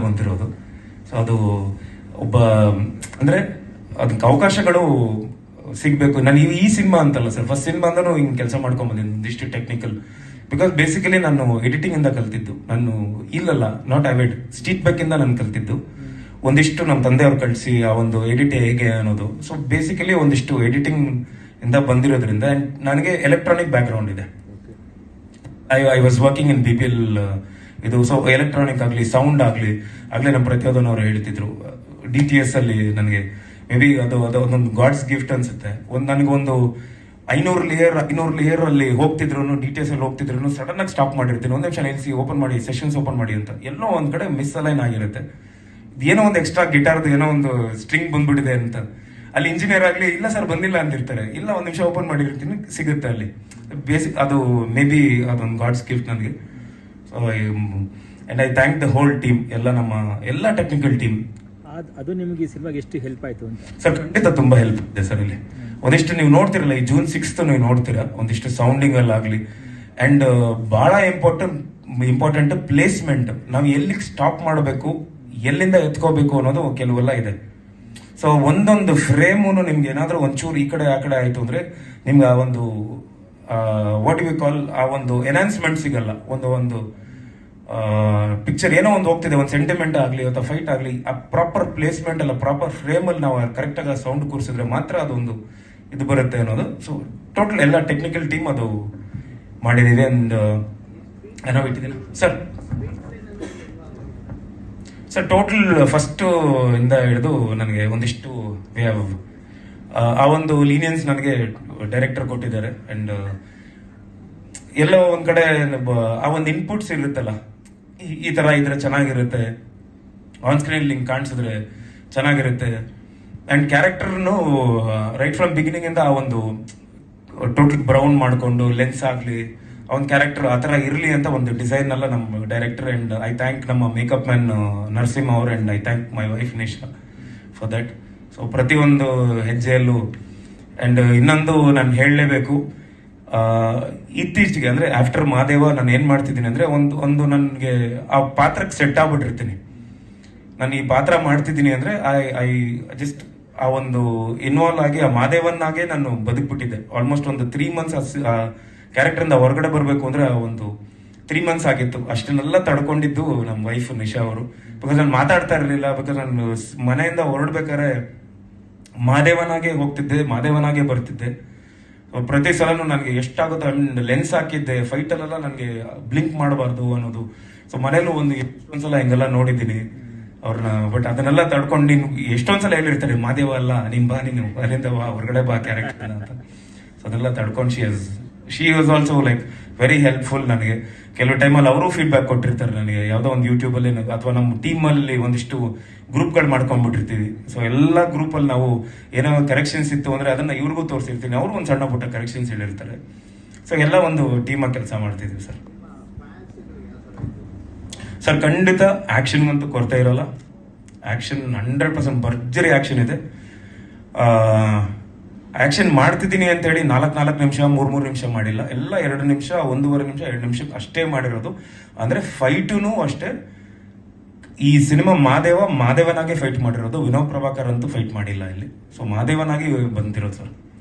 ಬಂದಿರೋದು ಸೊ ಅದು ಒಬ್ಬ ಅಂದ್ರೆ ಅದಕ್ಕೆ ಅವಕಾಶಗಳು ಸಿಗ್ಬೇಕು. ನಾನು ಈ- ಈ ಸಿನಿಮಾ ಅಂತಲ್ಲ ಸರ್ ಫಸ್ಟ್ ಸಿನಿಮಾ ಅಂದ್ರೂ ಹಿಂಗೆ ಕೆಲಸ ಮಾಡ್ಕೊಂಡ್ ಬಂದಿದ್ದೀನಿ ಒಂದಿಷ್ಟು ಟೆಕ್ನಿಕಲ್ ಬಿಕಾಸ್ ಬೇಸಿಕಲಿ ನಾನು ಎಡಿಟಿಂಗ್ ಇಂದ ಕಲ್ತಿದ್ದು. ನಾನು ಇಲ್ಲಲ್ಲ ನಾಟ್ ಅವೇಡ್ ಸ್ಟೀಟ್ ಬ್ಯಾಕ್ ಇಂದ ನಾನು ಕಲ್ತಿದ್ದು. ಒಂದಿಷ್ಟು ನಮ್ಮ ತಂದೆಯವ್ರು ಕಳಿಸಿ ಆ ಒಂದು ಎಡಿಟ್ ಹೇಗೆ ಅನ್ನೋದು. ಸೊ ಬೇಸಿಕಲಿ ಒಂದಿಷ್ಟು ಎಡಿಟಿಂಗ್ ಇಂದ ಬಂದಿರೋದ್ರಿಂದ ನನಗೆ ಎಲೆಕ್ಟ್ರಾನಿಕ್ ಬ್ಯಾಕ್ ಗ್ರೌಂಡ್ ಇದೆ I I was working in B P L ಇದು ಸೊ ಎಲೆಕ್ಟ್ರಾನಿಕ್ ಆಗಲಿ ಸೌಂಡ್ ಆಗಲಿ, ಆಗಲೇ ನಮ್ಮ ಪ್ರತಿಯೋದನ್ ಅವರು ಹೇಳ್ತಿದ್ರು. ಡಿ ಟಿ ಎಸ್ ಅಲ್ಲಿ ನನಗೆ ಮೇ ಬಿ ಅದು ಅದು ಒಂದೊಂದು ಗಾಡ್ಸ್ ಗಿಫ್ಟ್ ಅನ್ಸುತ್ತೆ. ಒಂದು ನನಗೊಂದು ಐನೂರು ಲೇಯರ್ ಐನೂರು ಲೇಯರ್ ಅಲ್ಲಿ ಹೋಗ್ತಿದ್ರು ಡಿ ಟಿ ಎಸ್ ಅಲ್ಲಿ ಹೋಗ್ತಿದ್ರು ಸಡನ್ ಆಗಿ ಸ್ಟಾಪ್ ಮಾಡಿರ್ತೀನಿ. ಒಂದು ನಿಮಿಷ ನಿಲ್ಲಿಸಿ ಓಪನ್ ಮಾಡಿ ಸೆಷನ್ಸ್ ಓಪನ್ ಮಾಡಿ ಅಂತ. ಎಲ್ಲೋ ಒಂದು ಕಡೆ ಮಿಸ್ ಅಲೈನ್ ಆಗಿರುತ್ತೆ. ಏನೋ ಒಂದು ಎಕ್ಸ್ಟ್ರಾ ಗಿಟಾರ್ದು ಏನೋ ಒಂದು ಸ್ಟ್ರಿಂಗ್ ಬಂದ್ಬಿಟ್ಟಿದೆ ಅಂತ. ಅಲ್ಲಿ ಇಂಜಿನಿಯರ್ ಆಗಲಿ, ಇಲ್ಲ ಸರ್ ಬಂದಿಲ್ಲ ಅಂದಿರ್ತಾರೆ. ಇಲ್ಲ ಒಂದ್ ನಿಮಿಷ ಓಪನ್ ಮಾಡಿರ್ತೀನಿ, ಸಿಗುತ್ತೆ ಅಲ್ಲಿ. ಬೇಸಿಕ್ ಅದು ಮೇ ಬಿ ಅದೊಂದು ಗಾಡ್ಸ್ ಗಿಫ್ಟ್ ನನಗೆ. So and I thank the whole team ಎಲ್ಲ ನಮ್ಮ ಎಲ್ಲ ಟೆಕ್ನಿಕಲ್ ಟೀಮ್ ಅದ್- ನಿಮಗೆ ಈ ಸಿನಿಮಾಗೆ ಎಷ್ಟು ಹೆಲ್ಪ್ ಆಯ್ತು ಅಂತ? ಸರ್ ಖಂಡಿತ ತುಂಬಾ ಹೆಲ್ಪ್ ಇದೆ ಸರ್ ಇಲ್ಲಿ. ಒಂದಿಷ್ಟು ನೀವು ನೋಡ್ತಿರಲ್ಲ ಈ ಜೂನ್ ಸಿಕ್ಸ್ತ್ ನೀವು ನೋಡ್ತೀರಾ? ಒಂದಿಷ್ಟು ಸೌಂಡಿಂಗ್ ಅಲ್ಲಿ ಆಗಲಿ. ಅಂಡ್ ಬಹಳ ಇಂಪಾರ್ಟೆಂಟ್ ಇಂಪಾರ್ಟೆಂಟ್ ಪ್ಲೇಸ್ಮೆಂಟ್ ನಾವು ಎಲ್ಲಿಗೆ ಸ್ಟಾಪ್ ಮಾಡಬೇಕು ಎಲ್ಲಿಂದ ಎತ್ಕೋಬೇಕು ಅನ್ನೋದು ಕೆಲವೆಲ್ಲ ಇದೆ. ಸೊ ಒಂದೊಂದು ಫ್ರೇಮು ನಿಮ್ಗೆ ಏನಾದ್ರೂ ಒಂಚೂರು ಈ ಕಡೆ ಆ ಕಡೆ ಆಯ್ತು ಅಂದ್ರೆ ನಿಮ್ಗೆ ಆ ಒಂದು ವಾಟ್ ಯು ಕಾಲ್ ಆ ಒಂದು ಎನ್ಹಾನ್ಸ್ಮೆಂಟ್ ಸಿಗಲ್ಲ. ಒಂದು ಒಂದು ಪಿಕ್ಚರ್ ಏನೋ ಒಂದು ಹೋಗ್ತಿದೆ ಒಂದು ಸೆಂಟಿಮೆಂಟ್ ಆಗಲಿ ಅಥವಾ ಫೈಟ್ ಆಗಲಿ ಆ ಪ್ರಾಪರ್ ಪ್ಲೇಸ್ಮೆಂಟ್ ಅಲ್ಲ ಪ್ರಾಪರ್ ಫ್ರೇಮ್ ಅಲ್ಲಿ ನಾವು ಕರೆಕ್ಟಾಗಿ ಸೌಂಡ್ ಕೂರಿಸಿದ್ರೆ ಮಾತ್ರ ಅದೊಂದು ಇದು ಬರುತ್ತೆ ಅನ್ನೋದು. ಸೊ ಟೋಟಲ್ ಎಲ್ಲ ಟೆಕ್ನಿಕಲ್ ಟೀಮ್ ಅದು ಮಾಡಿದ್ದೀವಿ ಅಂಡ್ ಏನೋ ಇಟ್ಟಿದ್ದೀನಿ ಸರ್ ಸರ್ ಟೋಟಲ್ ಫಸ್ಟ್ ಇಂದ ಹಿಡಿದು ನನಗೆ ಒಂದಿಷ್ಟು ವೇ ಆ, ಒಂದು ಲೀನಿಯನ್ಸ್ ನನಗೆ ಡೈರೆಕ್ಟರ್ ಕೊಟ್ಟಿದ್ದಾರೆ. ಅಂಡ್ ಎಲ್ಲೋ ಒಂದು ಕಡೆ ಆ ಒಂದು ಇನ್ಪುಟ್ಸ್ ಇರುತ್ತಲ್ಲ ಈ- ತರ ಇದ್ರೆ ಚೆನ್ನಾಗಿರುತ್ತೆ. ಆನ್ ಸ್ಕ್ರೀನ್ ಲಿಂಕ್ ಕಾಣಿಸಿದ್ರೆ ಚೆನ್ನಾಗಿರುತ್ತೆ. ಅಂಡ್ ಕ್ಯಾರೆಕ್ಟರ್ನು ರೈಟ್ ಫ್ರಮ್ ಬಿಗಿನಿಂಗ್ ಇಂದ ಆ ಒಂದು ಟೋಟಲ್ ಬ್ರೌನ್ ಮಾಡಿಕೊಂಡು ಲೆನ್ಸ್ ಆಗಲಿ, ಅವ್ನ ಕ್ಯಾರೆಕ್ಟರ್ ಆ ತರ ಇರಲಿ ಅಂತ ಒಂದು ಡಿಸೈನ್ ಎಲ್ಲ ನಮ್ಮ ಡೈರೆಕ್ಟರ್ ಅಂಡ್ ಐ ಥ್ಯಾಂಕ್ ನಮ್ಮ ಮೇಕಪ್ ಮ್ಯಾನ್ ನರಸಿಂಹ ಅವ್ರ and I thank my wife Nisha for that so ಪ್ರತಿಯೊಂದು ಹೆಜ್ಜೆಯಲ್ಲೂ ಅಂಡ್ ಇನ್ನೊಂದು ನಾನು ಹೇಳಲೇಬೇಕು. ಇತ್ತೀಚೆಗೆ ಅಂದ್ರೆ ಆಫ್ಟರ್ ಮಹಾದೇವ ನಾನು ಏನು ಮಾಡ್ತಿದ್ದೀನಿ ಅಂದ್ರೆ ಒಂದು ಒಂದು ನನಗೆ ಆ ಪಾತ್ರಕ್ಕೆ ಸೆಟ್ ಆಗ್ಬಿಟ್ಟಿರ್ತೀನಿ. ನಾನು ಈ ಪಾತ್ರ ಮಾಡ್ತಿದ್ದೀನಿ ಅಂದ್ರೆ ಐ ಐ ಜಸ್ಟ್ ಆ ಒಂದು ಇನ್ವಾಲ್ವ್ ಆಗಿ ಆ ಮಾದೇವನ್ನಾಗೆ ನಾನು ಬದುಕ್ಬಿಟ್ಟಿದ್ದೆ. ಆಲ್ಮೋಸ್ಟ್ ಒಂದು ತ್ರೀ ಮಂತ್ಸ್ ಆ ಕ್ಯಾರೆಕ್ಟರಿಂದ ಹೊರಗಡೆ ಬರಬೇಕು ಅಂದ್ರೆ ಆ ಒಂದು ತ್ರೀ ಮಂತ್ಸ್ ಆಗಿತ್ತು. ಅಷ್ಟನ್ನೆಲ್ಲ ತಡ್ಕೊಂಡಿದ್ದು ನಮ್ಮ ವೈಫ್ ನಿಶಾ ಅವರು. ಬಿಕಾಸ್ ನಾನು ಮಾತಾಡ್ತಾ ಇರಲಿಲ್ಲ ಬಿಕಾಸ್ ನಾನು ಮನೆಯಿಂದ ಹೊರಡ್ಬೇಕಾದ್ರೆ ಮಾದೇವನಾಗೆ ಹೋಗ್ತಿದ್ದೆ ಮಾದೇವನಾಗೆ ಬರ್ತಿದ್ದೆ. ಪ್ರತಿ ಸಲನೂ ನನಗೆ ಎಷ್ಟಾಗುತ್ತೋ ಲೆನ್ಸ್ ಹಾಕಿದ್ದೆ ಫೈಟ್ ಅಲ್ಲೆಲ್ಲ ನನಗೆ ಬ್ಲಿಂಕ್ ಮಾಡಬಾರ್ದು ಅನ್ನೋದು. ಸೊ ಮನೇಲೂ ಒಂದು ಎಷ್ಟೊಂದ್ಸಲ ಹಿಂಗೆಲ್ಲ ನೋಡಿದ್ದೀನಿ. ಅವ್ರನ್ನ ಬಟ್ ಅದನ್ನೆಲ್ಲ ತಡ್ಕೊಂಡು ನೀನು ಎಷ್ಟೊಂದ್ಸಲ ಹೇಳಿರ್ತಾರೆ, ಮಾದೇವ ಅಲ್ಲ ನಿಮ್ ಬಾ, ನೀನು ಅಲ್ಲಿಂದ ಬಾ, ಹೊರಗಡೆ ಬಾ ಕ್ಯಾರೆಕ್ಟರ್ ಅಂತ. ಸೊ ಅದೆಲ್ಲ ತಡ್ಕೊಂಡು she she was also like very helpful ನನಗೆ. ಕೆಲವು ಟೈಮಲ್ಲಿ ಅವರು ಫೀಡ್ಬ್ಯಾಕ್ ಕೊಟ್ಟಿರ್ತಾರೆ ನನಗೆ. ಯಾವುದೋ ಒಂದು ಯೂಟ್ಯೂಬಲ್ಲಿ ಅಥವಾ ನಮ್ಮ ಟೀಮಲ್ಲಿ ಒಂದಿಷ್ಟು ಗ್ರೂಪ್ಗಳು ಮಾಡ್ಕೊಂಡ್ಬಿಟ್ಟಿರ್ತೀವಿ ಸೊ ಎಲ್ಲ ಗ್ರೂಪಲ್ಲಿ ನಾವು ಏನೋ ಕರೆಕ್ಷನ್ಸ್ ಇತ್ತು ಅಂದರೆ ಅದನ್ನು ಇವ್ರಿಗೂ ತೋರಿಸಿರ್ತೀನಿ. ಅವ್ರಿಗೂ ಒಂದು ಸಣ್ಣ ಪುಟ್ಟ ಕರೆಕ್ಷನ್ಸ್ ಹೇಳಿರ್ತಾರೆ. ಸೊ ಎಲ್ಲ ಒಂದು ಟೀಮಾಗಿ ಕೆಲಸ ಮಾಡ್ತಿದ್ವಿ ಸರ್. ಸರ್, ಖಂಡಿತ ಆ್ಯಕ್ಷನ್ಗಂತೂ ಕೊರತೆ ಇರೋಲ್ಲ. ಆ್ಯಕ್ಷನ್ ಹಂಡ್ರೆಡ್ ಪರ್ಸೆಂಟ್ ಭರ್ಜರಿ ಆ್ಯಕ್ಷನ್ ಇದೆ. ಆಕ್ಷನ್ ಮಾಡ್ತಿದ್ದೀನಿ ಅಂತ ಹೇಳಿ ನಾಲ್ಕು ನಾಲ್ಕು ನಿಮಿಷ, ಮೂರ್ ಮೂರು ನಿಮಿಷ ಮಾಡಿಲ್ಲ. ಎಲ್ಲ ಎರಡು ನಿಮಿಷ, ಒಂದೂವರೆ ನಿಮಿಷ, ಎರಡು ನಿಮಿಷಕ್ಕೆ ಅಷ್ಟೇ ಮಾಡಿರೋದು. ಅಂದ್ರೆ ಫೈಟುನು ಅಷ್ಟೇ. ಈ ಸಿನಿಮಾ ಮಾದೇವ, ಮಾದೇವನಾಗೆ ಫೈಟ್ ಮಾಡಿರೋದು. ವಿನೋದ್ ಪ್ರಭಾಕರ್ ಅಂತೂ ಫೈಟ್ ಮಾಡಿಲ್ಲ ಇಲ್ಲಿ. ಸೊ ಮಾದೇವನಾಗಿ ಬಂದಿರೋದು ಸರ್.